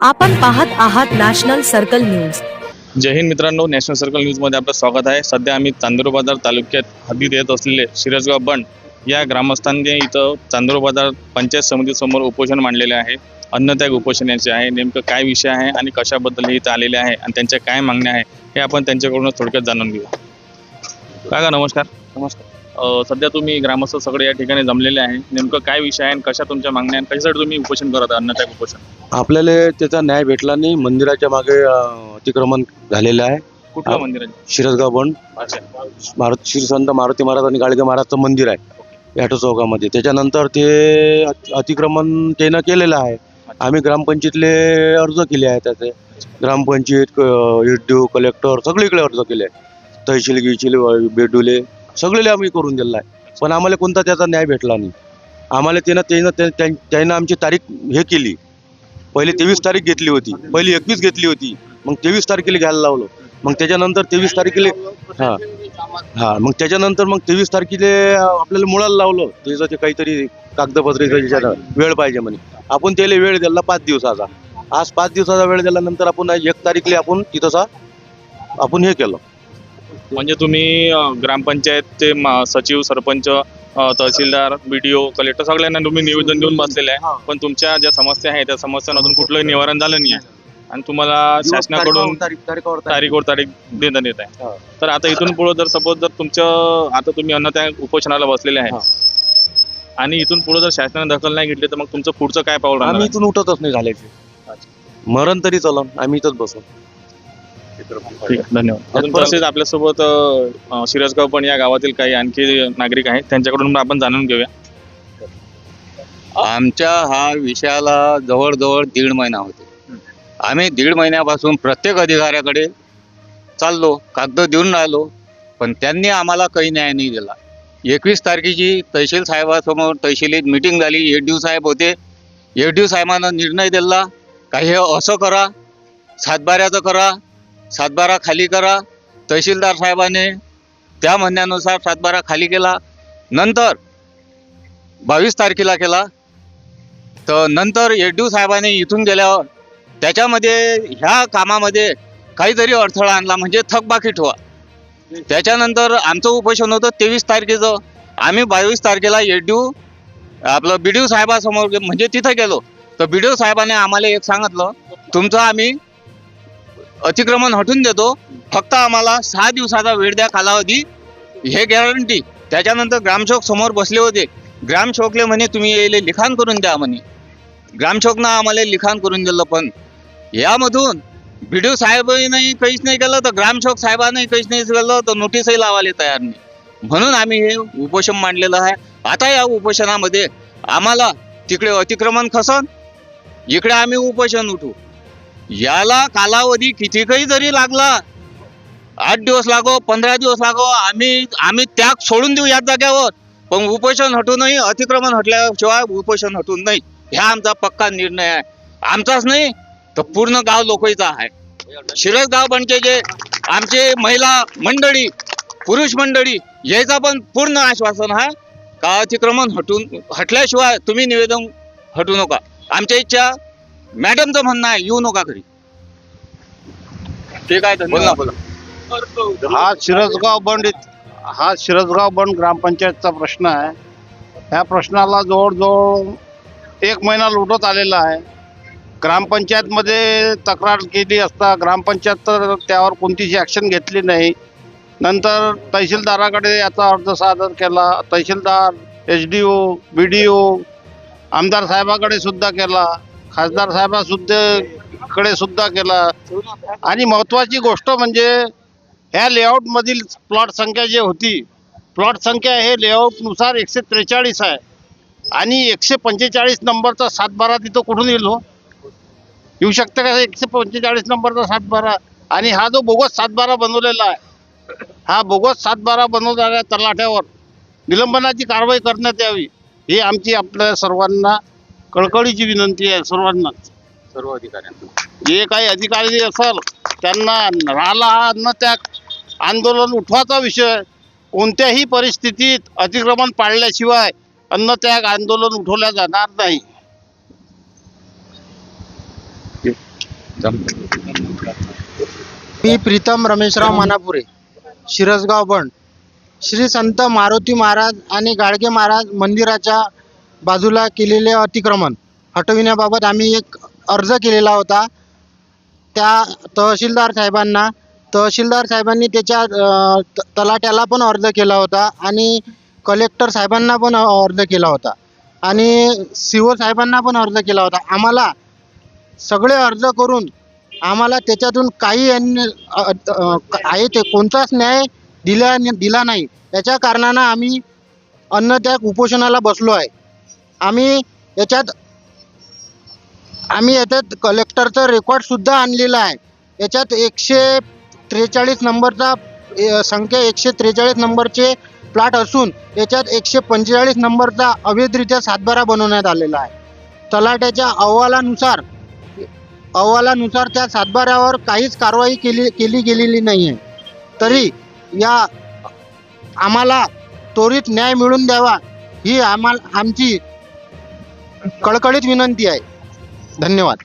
आपण पाहत आहात नॅशनल सर्कल न्यूज. जय हिंद मित्रांनो नॅशनल सर्कल न्यूजमध्ये आपलं स्वागत आहे. सध्या आम्ही चांदूर बाजार तालुक्यात हद्दीत येत असलेले शिरसगाव बंड या ग्रामस्थांनी इथं चांदूर बाजार पंचायत समितीसमोर उपोषण मांडलेले आहे. अन्नत्याग उपोषण यांचे आहे. नेमकं काय विषय आहे आणि कशाबद्दल हे इथं आलेले आहे आणि त्यांच्या काय मागण्या आहे हे आपण त्यांच्याकडूनच थोडक्यात जाणून घेऊ. काका नमस्कार. नमस्कार. सध्या तुम्ही ग्रामस्थ सगळे या ठिकाणी जमलेले आहे. नेमकं काय विषय आहे आणि कशा तुमच्या मागण्या आणि कशासाठी तुम्ही उपोषण करत आहात? अन्नत्याग उपोषण. आपल्याला त्याचा न्याय भेटला नाही. मंदिराच्या मागे अं, अतिक्रमण झालेलं आहे. कुठलं. मंदिर आहे? शिरसगाव बंड अच्छा. मारुती श्री संत मारुती महाराज आणि गाडगे महाराजचं मंदिर आहे. याटो चौकामध्ये. त्याच्यानंतर ते अति- अतिक्रमण त्यानं केलेलं आहे. आम्ही ग्रामपंचायतले अर्ज केले आहे त्याचे. ग्रामपंचायत एडीओ कलेक्टर सगळीकडे अर्ज केले तहसील गिशील बेडुले सगळे आम्ही करून दिलेला आहे पण आम्हाला कोणता त्याचा न्याय भेटला नाही. आम्हाला त्यानं त्यानं त्या- त्यानं आमची तारीख हे केली. पहिले तेवीस तारीख घेतली होती. पहिली एकवीस घेतली होती. मग तेवीस तारखेला घ्यायला लावलं. मग त्याच्यानंतर तेवीस तारखेला हां. हां मग त्याच्यानंतर मग तेवीस तारखेला आपल्याला मुळाला लावलं. त्याचं ते काहीतरी कागदपत्र वेळ पाहिजे म्हणे. आपण त्याला वेळ दिला पाच दिवसाचा. आज पाच दिवसाचा वेळ दिल्यानंतर आपण एक तारीखला आपण तिथंचा आपण हे केलं. म्हणजे तुम्ही ग्रामपंचायतचे सचिव सरपंच तहसीलदार बीडीओ कलेक्टर सगळ्यांना तुम्ही निवेदन देऊन बसलेले आहे. पण तुमच्या ज्या समस्या आहेत त्या समस्यांमधून कुठलंही निवारण झालं नाही आहे. आणि तुम्हाला शासनाकडून तारीख तारीखावर तारीख. देण्यात येत आहे. तर आता इथून पुढे जर सपोज जर तुमचं आता तुम्ही अन्न त्या उपोषणाला बसलेले आहे. आणि इथून पुढे जर शासनाने दखल नाही घेतली तर मग तुमचं पुढचं काय पाऊल आम्ही? इथून उठतच नाही झाल्याचे मरण तरी चलन आम्ही इथंच बसू. ठीक धन्यवाद. अजून तसेच आपल्यासोबत अ, शिरसगाव पण या गावातील काही आणखी नागरिक आहेत. त्यांच्याकडून पण आपण जाणून घेऊया. आमच्या हा विषयाला जवळजवळ दीड महिना होते. आम्ही दीड महिन्यापासून प्रत्येक अधिकाऱ्याकडे चाललो कागद देऊन राहिलो पण त्यांनी आम्हाला काही न्याय नाही दिला. एकवीस तारखेची तहसील साहेबासमोर तहसीलीत मिटिंग झाली. एडीओ साहेब होते. एडीओ साहेबानं निर्णय दिला. का हे असं करा सातबाऱ्याचं करा सातबारा खाली करा. तहसीलदार साहेबाने त्या म्हणण्यानुसार सातबारा खाली केला. नंतर बावीस तारखेला केला. तर नंतर येड्यू साहेबांनी इथून गेल्यावर त्याच्यामध्ये ह्या कामामध्ये काहीतरी अडथळा आणला. म्हणजे थकबाकी ठेवा. त्याच्यानंतर आमचं उपोषण होतं तेवीस तारखेचं. आम्ही बावीस तारखेला येड्यू आपलं बी ड्यू साहेबासमोर म्हणजे तिथं गेलो. तर बी डीओ साहेबाने आम्हाला एक सांगितलं तुमचं आम्ही अतिक्रमण हटून देतो. फक्त आम्हाला सहा दिवसाचा वेळ द्या कालावधी. हे गॅरंटी त्याच्यानंतर ग्रामसेवक समोर बसले होते. ग्रामसेवकले म्हणे तुम्ही यायले लिखाण करून द्या म्हणे. ग्रामसेवकनं आम्हाला लिखाण करून दिलं पण. यामधून बीडीओ साहेबही काहीच नाही केलं तर ग्रामसेवक साहेबांनाही काहीच नाही केलं तर नोटीसही लावायला तयार नाही. म्हणून आम्ही हे उपोषण मांडलेलं आहे. आता या उपोषणामध्ये आम्हाला तिकडे अतिक्रमण खसन. इकडे आम्ही उपोषण उठू. याला कालावधी किती काही जरी लागला आठ दिवस लागो पंधरा दिवस लागो आम्ही आम्ही त्याग सोडून देऊ या जाग्यावर पण उपोषण हटूनही अतिक्रमण हटल्याशिवाय उपोषण हटून नाही. ह्या आमचा पक्का निर्णय आहे. आमचाच नाही तर पूर्ण गाव लोकईचा आहे. शिरस गाव बनचे जे आमचे महिला मंडळी पुरुष मंडळी याचा पण पूर्ण आश्वासन आहे का अतिक्रमण हटून हटल्याशिवाय तुम्ही निवेदन हटू नका. आमच्या इच्छा मॅडमचं म्हणणं आहे येऊ नका घरी. बोल धन्यवाद? बोला हा शिरसगाव बंड हा शिरसगाव बंड ग्रामपंचायतचा प्रश्न आहे. ह्या प्रश्नाला जवळजवळ एक महिना लुटत आलेला आहे. ग्रामपंचायतमध्ये तक्रार केली असता ग्रामपंचायत तर त्यावर कोणतीही ॲक्शन घेतली नाही. नंतर तहसीलदाराकडे याचा अर्ज सादर केला. तहसीलदार H D O B D O आमदार साहेबाकडे सुद्धा केला. खासदार साहेबासुद्धा कडे सुद्धा केला. आणि महत्त्वाची गोष्ट म्हणजे ह्या लेआउटमधील प्लॉट संख्या जी होती प्लॉट संख्या हे लेआउटनुसार एकशे त्रेचाळीस आहे. आणि एकशे पंचेचाळीस नंबरचा सातबारा तिथं कुठून येईल हो? येऊ शकतं का? एकशे पंचेचाळीस नंबरचा सातबारा. आणि हा जो बोगस सातबारा बनवलेला आहे हा बोगस सातबारा बनवणाऱ्या तलाठ्यावर निलंबनाची कारवाई करण्यात यावी ही आमची आपल्या सर्वांना कळकळीची विनंती आहे सर्वांना. सर्व अधिकाऱ्यांना. जे काही अधिकारी असेल त्यांना राहिला हा अन्न त्याग आंदोलन उठवाचा विषय कोणत्याही परिस्थितीत अतिक्रमण पाळल्याशिवाय अन्नत्याग आंदोलन उठवल्या जाणार नाही. मी प्रीतम रमेशराव मानापुरे शिरसगाव बंड. श्री संत मारुती महाराज आणि गाडगे महाराज मंदिराच्या बाजूला केलेले अतिक्रमण हटविण्याबाबत आम्ही एक अर्ज केलेला होता. त्या तहसीलदार साहेबांना तहसीलदार साहेबांनी त्याच्या तलाट्याला पण अर्ज केला होता आणि कलेक्टर साहेबांना पण अर्ज केला होता आणि सी ओ साहेबांना पण अर्ज केला होता. आम्हाला सगळे अर्ज करून आम्हाला त्याच्यातून काही आहे ते कोणताच न्याय दिला दिला नाही. त्याच्या कारणानं आम्ही अन्नत्याग उपोषणाला बसलो आहे. आम्ही याच्यात आम्ही याच्यात कलेक्टरचं रेकॉर्डसुद्धा आणलेला आहे. याच्यात एकशे त्रेचाळीस नंबरचा संख्या एकशे त्रेचाळीस नंबरचे प्लॉट असून याच्यात एकशे पंचेचाळीस नंबरचा अवैधरित्या सातबारा बनवण्यात आलेला आहे. तलाट्याच्या अहवालानुसार अहवालानुसार त्या सातबाऱ्यावर काहीच कारवाई केली केली गेलेली नाही आहे तरी या आम्हाला त्वरित न्याय मिळवून द्यावा. ही आम्हाला आमची कळकळीत विनंती आहे. धन्यवाद.